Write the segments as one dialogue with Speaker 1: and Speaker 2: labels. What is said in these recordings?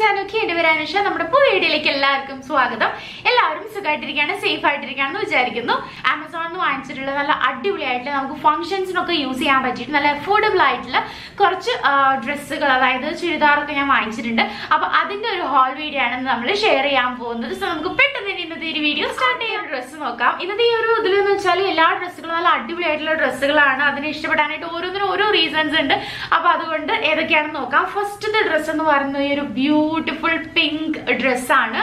Speaker 1: Channel എന്റെ പേര് അനുഷ നമ്മുടെ പുതിയ വീഡിയോയിലേക്ക് എല്ലാവർക്കും സ്വാഗതം. എല്ലാവരും സുഖമായിട്ടിരിക്കുകയാണ് സേഫ് ആയിട്ടിരിക്കുകയാണെന്ന് വിചാരിക്കുന്നു. ആമസോണിൽ നിന്ന് വാങ്ങിച്ചിട്ടുള്ള നല്ല അടിപൊളിയായിട്ട് നമുക്ക് ഫംഗ്ഷൻസിനൊക്കെ യൂസ് ചെയ്യാൻ പറ്റിയിട്ട് നല്ല അഫോർഡബിൾ ആയിട്ടുള്ള കുറച്ച് ഡ്രസ്സുകൾ അതായത് ചുരിദാറൊക്കെ ഞാൻ വാങ്ങിച്ചിട്ടുണ്ട്. അപ്പൊ അതിന്റെ ഒരു ഹോൾ വീഡിയോ ആണ് നമ്മൾ ഷെയർ ചെയ്യാൻ പോകുന്നത്. സോ നമുക്ക് പെട്ടെന്ന് തന്നെ ഇന്നത്തെ ഒരു വീഡിയോ സ്റ്റാർട്ട് ചെയ്യാൻ ഡ്രസ്സ് നോക്കാം. ഇന്നത്തെ ഈ ഒരു ഇതിലെന്ന് വെച്ചാൽ എല്ലാ ഡ്രസ്സുകളും നല്ല അടിപൊളിയായിട്ടുള്ള ഡ്രസ്സുകളാണ് അതിനെ ഇഷ്ടപ്പെടാനായിട്ട് ഓരോന്നിനും ഓരോ റീസൺസ് ഉണ്ട്. അപ്പൊ അതുകൊണ്ട് ഏതൊക്കെയാണെന്ന് നോക്കാം. ഫസ്റ്റത്തെ ഡ്രസ്സ് എന്ന് പറയുന്നത് ഈ ഒരു ബ്യൂട്ടിഫുൾ പിങ്ക് ഡ്രസ്സാണ്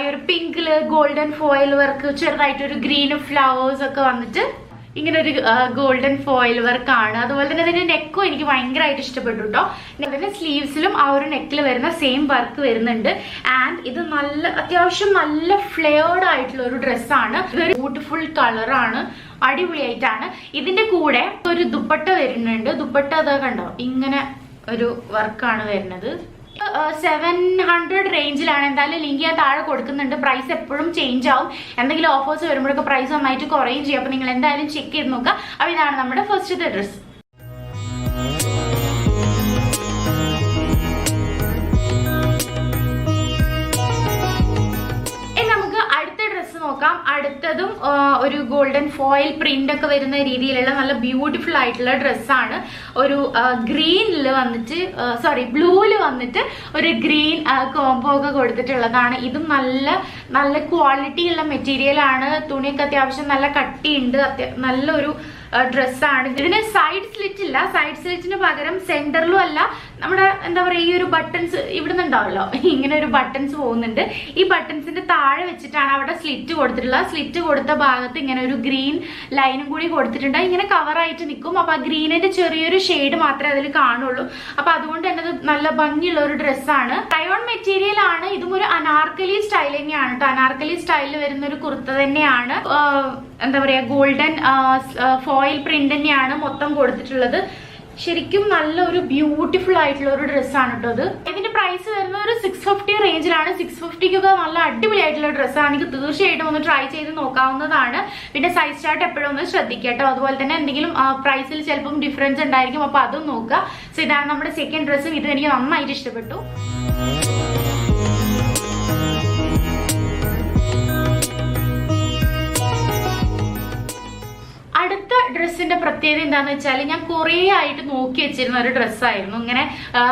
Speaker 1: ഈ ഒരു പിങ്കിൽ ഗോൾഡൻ ഫോയിൽ വർക്ക് ചെറുതായിട്ട് ഒരു ഗ്രീൻ ഫ്ലവേഴ്സ് ഒക്കെ വന്നിട്ട് ഇങ്ങനെ ഒരു ഗോൾഡൻ ഫോയിൽ വർക്ക് ആണ്. അതുപോലെ തന്നെ ഇതിന്റെ നെക്കും എനിക്ക് ഭയങ്കരമായിട്ട് ഇഷ്ടപ്പെട്ടു കേട്ടോ അതിന്റെ സ്ലീവ്സിലും ആ ഒരു നെക്കിൽ വരുന്ന സെയിം വർക്ക് വരുന്നുണ്ട്. ആൻഡ് ഇത് നല്ല അത്യാവശ്യം നല്ല ഫ്ലെയർഡ് ആയിട്ടുള്ള ഒരു ഡ്രസ്സാണ് ഇതൊരു ബ്യൂട്ടിഫുൾ കളറാണ് അടിപൊളിയായിട്ടാണ്. ഇതിന്റെ കൂടെ ഒരു ദുപ്പട്ട വരുന്നുണ്ട്. ദുപ്പട്ട അതാ കണ്ടോ? ഇങ്ങനെ ഒരു വർക്കാണ് വരുന്നത്. സെവൻ ഹൺഡ്രഡ് റേഞ്ചിലാണ് എന്തായാലും ലിങ്ക് ഞാൻ താഴെ കൊടുക്കുന്നുണ്ട്. പ്രൈസ് എപ്പോഴും ചേഞ്ച് ആവും. എന്തെങ്കിലും ഓഫേഴ്സ് വരുമ്പോഴൊക്കെ പ്രൈസ് നന്നായിട്ട് കുറയും ചെയ്യും. അപ്പോൾ നിങ്ങൾ എന്തായാലും ചെക്ക് ചെയ്ത് നോക്കുക. അപ്പോൾ ഇതാണ് നമ്മുടെ ഫസ്റ്റത്തെ ഡ്രസ്സ് ഒരു ഗോൾഡൻ ഫോയിൽ പ്രിന്റ് ഒക്കെ വരുന്ന രീതിയിലുള്ള നല്ല ബ്യൂട്ടിഫുൾ ആയിട്ടുള്ള ഡ്രസ്സാണ് ഒരു ഗ്രീനിൽ വന്നിട്ട് സോറി ബ്ലൂവിൽ വന്നിട്ട് ഒരു ഗ്രീൻ കോംബോ ഒക്കെ കൊടുത്തിട്ടുള്ളതാണ്. ഇതും നല്ല നല്ല ക്വാളിറ്റിയുള്ള മെറ്റീരിയൽ ആണ്. തുണിയൊക്കെ അത്യാവശ്യം നല്ല കട്ടിയുണ്ട്. അത്യാ നല്ലൊരു ഡ്രസ്സാണ് ഇതിന് സൈഡ് സ്ലിറ്റ് ഇല്ല. സൈഡ് സ്ലിറ്റിന് പകരം സെന്ററിലും അല്ല. നമ്മുടെ എന്താ പറയുക ഈ ഒരു ബട്ടൺസ് ഇവിടുന്ന് ഉണ്ടാവല്ലോ ഇങ്ങനെ ഒരു ബട്ടൺസ് പോകുന്നുണ്ട്. ഈ ബട്ടൺസിന്റെ താഴെ വെച്ചിട്ടാണ് അവിടെ സ്ലിറ്റ് കൊടുത്തിട്ടുള്ളത്. സ്ലിറ്റ് കൊടുത്ത ഭാഗത്ത് ഇങ്ങനെ ഒരു ഗ്രീൻ ലൈനും കൂടി കൊടുത്തിട്ടുണ്ട്. ഇങ്ങനെ കവറായിട്ട് നിൽക്കും. അപ്പൊ ആ ഗ്രീനിന്റെ ചെറിയൊരു ഷെയ്ഡ് മാത്രമേ അതിൽ കാണുള്ളൂ. അപ്പൊ അതുകൊണ്ട് തന്നെ നല്ല ഭംഗിയുള്ള ഒരു ഡ്രസ്സാണ് ടയോൺ മെറ്റീരിയൽ ആണ്. ഇതും ഒരു അനാർക്കലി സ്റ്റൈൽ തന്നെയാണ് കേട്ടോ അനാർക്കലി സ്റ്റൈലിൽ വരുന്ന ഒരു കുർത്ത തന്നെയാണ്. എന്താ പറയാ ഗോൾഡൻ ഫോയിൽ പ്രിന്റ് തന്നെയാണ് മൊത്തം കൊടുത്തിട്ടുള്ളത്. ശരിക്കും നല്ല ഒരു ബ്യൂട്ടിഫുൾ ആയിട്ടുള്ള ഒരു ഡ്രസ്സാണ് കേട്ടോ അത് ഇതിന്റെ പ്രൈസ് വരുന്ന ഒരു സിക്സ് ഫിഫ്റ്റി റേഞ്ചിലാണ് സിക്സ് ഫിഫ്റ്റിക്കൊക്കെ നല്ല അടിപൊളി അടിപൊളിയായിട്ടുള്ള ഡ്രസ്സാണ് എനിക്ക് തീർച്ചയായിട്ടും ഒന്ന് ട്രൈ ചെയ്ത് നോക്കാവുന്നതാണ്. പിന്നെ സൈസ് ചാർട്ട് എപ്പോഴും ഒന്ന് ശ്രദ്ധിക്കട്ടോ. അതുപോലെ തന്നെ എന്തെങ്കിലും പ്രൈസിൽ ചിലപ്പം ഡിഫറൻസ് ഉണ്ടായിരിക്കും. അപ്പൊ അതും നോക്കുക. സോ ഇതാണ് നമ്മുടെ സെക്കൻഡ് ഡ്രസ്സും ഇത് എനിക്ക് നന്നായിട്ട് ഇഷ്ടപ്പെട്ടു. ഡ്രസ്സിന്റെ പ്രത്യേകത എന്താന്ന് വെച്ചാൽ ഞാൻ കുറേ ആയിട്ട് നോക്കി വെച്ചിരുന്ന ഒരു ഡ്രസ്സായിരുന്നു ഇങ്ങനെ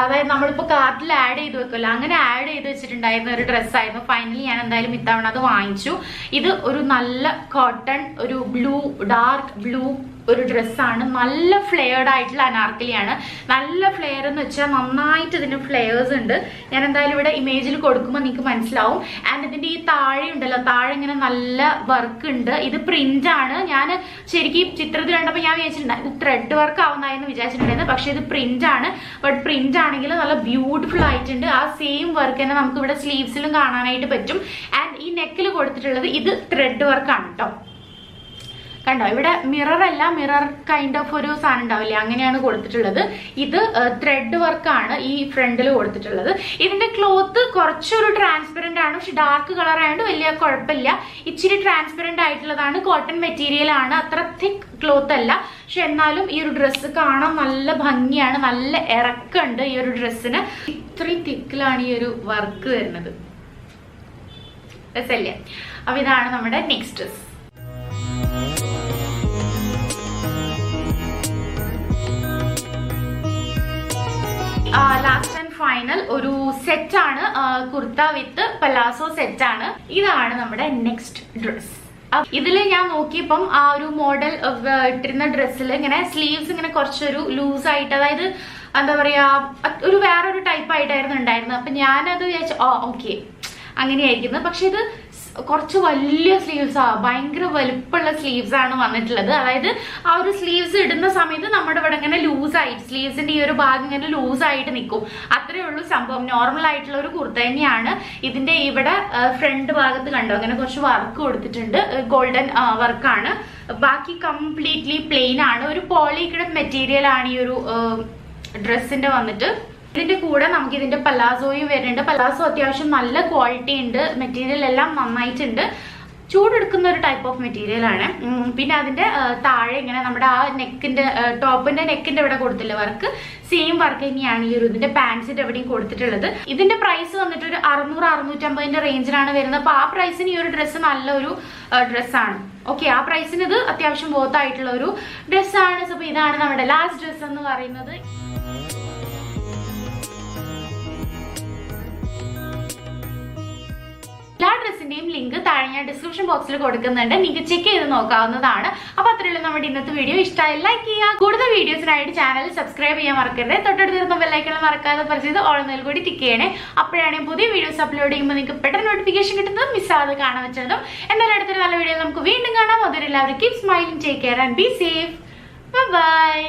Speaker 1: അതായത് നമ്മളിപ്പോ കാർട്ടിൽ ആഡ് ചെയ്ത് വെക്കുമല്ലോ അങ്ങനെ ആഡ് ചെയ്ത് വെച്ചിട്ടുണ്ടായിരുന്ന ഒരു ഡ്രസ്സായിരുന്നു ഫൈനലി ഞാൻ എന്തായാലും ഇത്തവണ അത് വാങ്ങിച്ചു. ഇത് ഒരു നല്ല കോട്ടൺ ഒരു ബ്ലൂ ഡാർക്ക് ബ്ലൂ ഒരു ഡ്രസ്സാണ് നല്ല ഫ്ലെയർഡ് ആയിട്ടുള്ള അനാർക്കലിയാണ്. നല്ല ഫ്ലെയർ എന്ന് വെച്ചാൽ നന്നായിട്ട് ഇതിന് ഫ്ലെയേഴ്സ് ഉണ്ട്. ഞാൻ എന്തായാലും ഇവിടെ ഇമേജിൽ കൊടുക്കുമ്പോൾ നിങ്ങൾക്ക് മനസ്സിലാവും. ആൻഡ് ഇതിന്റെ ഈ താഴെ ഉണ്ടല്ലോ താഴെ ഇങ്ങനെ നല്ല വർക്ക് ഉണ്ട്. ഇത് പ്രിന്റ് ആണ്. ഞാൻ ശരിക്കും ചിത്രത്തിൽ കണ്ടപ്പോൾ ഞാൻ വിചാരിച്ചിട്ടുണ്ടായി ഇത് ത്രെഡ് വർക്ക് ആവുന്നതായിരുന്നു വിചാരിച്ചിട്ടുണ്ടായിരുന്നു. പക്ഷേ ഇത് പ്രിന്റ് ആണ്. ബട്ട് പ്രിന്റ് ആണെങ്കിൽ നല്ല ബ്യൂട്ടിഫുൾ ആയിട്ടുണ്ട്. ആ സെയിം വർക്ക് തന്നെ നമുക്ക് ഇവിടെ സ്ലീവ്സിലും കാണാനായിട്ട് പറ്റും. ആൻഡ് ഈ നെക്കിൽ കൊടുത്തിട്ടുള്ളത് ഇത് ത്രെഡ് ആണ് കേട്ടോ കണ്ടോ? ഇവിടെ മിറർ അല്ല മിറർ കൈൻഡ് ഓഫ് ഒരു സാധനം ഉണ്ടാവില്ലേ? അങ്ങനെയാണ് കൊടുത്തിട്ടുള്ളത്. ഇത് ത്രെഡ് വർക്കാണ് ഈ ഫ്രണ്ടിൽ കൊടുത്തിട്ടുള്ളത്. ഇതിന്റെ ക്ലോത്ത് കുറച്ചൊരു ട്രാൻസ്പെറന്റ് ആണ്. പക്ഷെ ഡാർക്ക് കളർ ആയതുകൊണ്ട് വലിയ കുഴപ്പമില്ല. ഇച്ചിരി ട്രാൻസ്പെറന്റ് ആയിട്ടുള്ളതാണ്. കോട്ടൺ മെറ്റീരിയൽ ആണ്. അത്ര തിക്ക് ക്ലോത്ത് അല്ല. പക്ഷെ എന്നാലും ഈ ഒരു ഡ്രസ്സ് കാണാൻ നല്ല ഭംഗിയാണ്. നല്ല ഇറക്കമുണ്ട് ഈ ഒരു ഡ്രസ്സിന് ഇത്രയും തിക്കിലാണ് ഈ ഒരു വർക്ക് വരുന്നത്. രസല്ലേ അപ്പൊ ഇതാണ് നമ്മുടെ നെക്സ്റ്റ് ഡ്രസ് ഒരു സെറ്റാണ്. കുർത്ത വിത്ത് പലാസോ സെറ്റാണ്. ഇതാണ് നമ്മുടെ നെക്സ്റ്റ് ഡ്രസ് ഇതിൽ ഞാൻ നോക്കിയപ്പം ആ ഒരു മോഡൽ ഇട്ടിരുന്ന ഡ്രസ്സിൽ ഇങ്ങനെ സ്ലീവ്സ് ഇങ്ങനെ കുറച്ചൊരു ലൂസ് ആയിട്ട് അതായത് എന്താ പറയാ ഒരു വേറൊരു ടൈപ്പ് ആയിട്ടായിരുന്നു ഉണ്ടായിരുന്നത്. അപ്പൊ ഞാനത് വിചാരിച്ചു ഓ ഓക്കെ അങ്ങനെയായിരിക്കുന്നത് പക്ഷെ ഇത് കുറച്ച് വലിയ സ്ലീവ്സ് ഭയങ്കര വലുപ്പമുള്ള സ്ലീവ്സ് ആണ് വന്നിട്ടുള്ളത്. അതായത് ആ ഒരു സ്ലീവ്സ് ഇടുന്ന സമയത്ത് നമ്മുടെ ഇവിടെ ഇങ്ങനെ ലൂസ് സ്ലീവ്സിന്റെ ഈ ഒരു ഭാഗം ഇങ്ങനെ ലൂസ് ആയിട്ട് നിൽക്കും അത്രയേ ഉള്ളൂ സംഭവം. നോർമൽ ആയിട്ടുള്ള ഒരു കുർത്ത തന്നെയാണ്. ഇതിന്റെ ഇവിടെ ഫ്രണ്ട് ഭാഗത്ത് കണ്ടോ? അങ്ങനെ കുറച്ച് വർക്ക് കൊടുത്തിട്ടുണ്ട്. ഗോൾഡൻ വർക്കാണ് ബാക്കി കംപ്ലീറ്റ്ലി പ്ലെയിൻ ആണ്. ഒരു പോളിഗ്രഡ് മെറ്റീരിയൽ ആണ് ഈ ഒരു ഡ്രസ്സിന്റെ വന്നിട്ട്. ഇതിന്റെ കൂടെ നമുക്ക് ഇതിന്റെ പലാസോയും വരുന്നുണ്ട്. പലാസോ അത്യാവശ്യം നല്ല ക്വാളിറ്റി ഉണ്ട്. മെറ്റീരിയൽ എല്ലാം നന്നായിട്ടുണ്ട്. ചൂടെടുക്കുന്ന ഒരു ടൈപ്പ് ഓഫ് മെറ്റീരിയൽ ആണ്. പിന്നെ അതിന്റെ താഴെ ഇങ്ങനെ നമ്മുടെ ആ നെക്കിന്റെ ടോപ്പിന്റെ നെക്കിന്റെ ഇവിടെ കൊടുത്തില്ല വർക്ക് സെയിം വർക്ക് തന്നെയാണ് ഈ ഒരു ഇതിന്റെ പാൻസിന്റെ എവിടെയും കൊടുത്തിട്ടുള്ളത്. ഇതിന്റെ പ്രൈസ് വന്നിട്ട് ഒരു അറുന്നൂറ് അറുന്നൂറ്റമ്പതിന്റെ റേഞ്ചിലാണ് വരുന്നത്. അപ്പൊ ആ പ്രൈസിന് ഈ ഒരു ഡ്രസ്സ് നല്ലൊരു ഡ്രസ്സാണ് ഓക്കെ ആ പ്രൈസിന് ഇത് അത്യാവശ്യം ബോത്തായിട്ടുള്ള ഒരു ഡ്രസ്സാണ് അപ്പൊ ഇതാണ് നമ്മുടെ ലാസ്റ്റ് ഡ്രസ്സ് എന്ന് പറയുന്നത്. എല്ലാ ഡ്രസ്സിന്റെയും ലിങ്ക് താഴെ ഞാൻ ഡിസ്ക്രിപ്ഷൻ ബോക്സിൽ കൊടുക്കുന്നുണ്ട്. നിങ്ങൾക്ക് ചെക്ക് ചെയ്ത് നോക്കാവുന്നതാണ്. അപ്പൊ അത്രയുള്ള നമ്മുടെ ഇന്നത്തെ വീഡിയോ ഇഷ്ടമായി ലൈക്ക് ചെയ്യുക. കൂടുതൽ വീഡിയോസിനായിട്ട് ചാനൽ സബ്സ്ക്രൈബ് ചെയ്യാൻ മറക്കരുത്. തൊട്ടടുത്ത് വരുന്ന ബെല്ലൈക്കണം മറക്കാതെ പ്രസ് ചെയ്ത് ഓൾന്നതിൽ കൂടി ടിക്ക് ചെയ്യണേ. അപ്പോഴാണ് പുതിയ വീഡിയോസ് അപ്ലോഡ് ചെയ്യുമ്പോൾ നിങ്ങൾക്ക് പെട്ടെന്ന് നോട്ടിഫിക്കേഷൻ കിട്ടുന്നത് മിസ്സാവാതെ കാണാൻ വെച്ചതും എന്നാലും അടുത്തൊരു നല്ല വീഡിയോ നമുക്ക് വീണ്ടും കാണാം. അതൊരു എല്ലാവരും keep smiling take care and be safe bye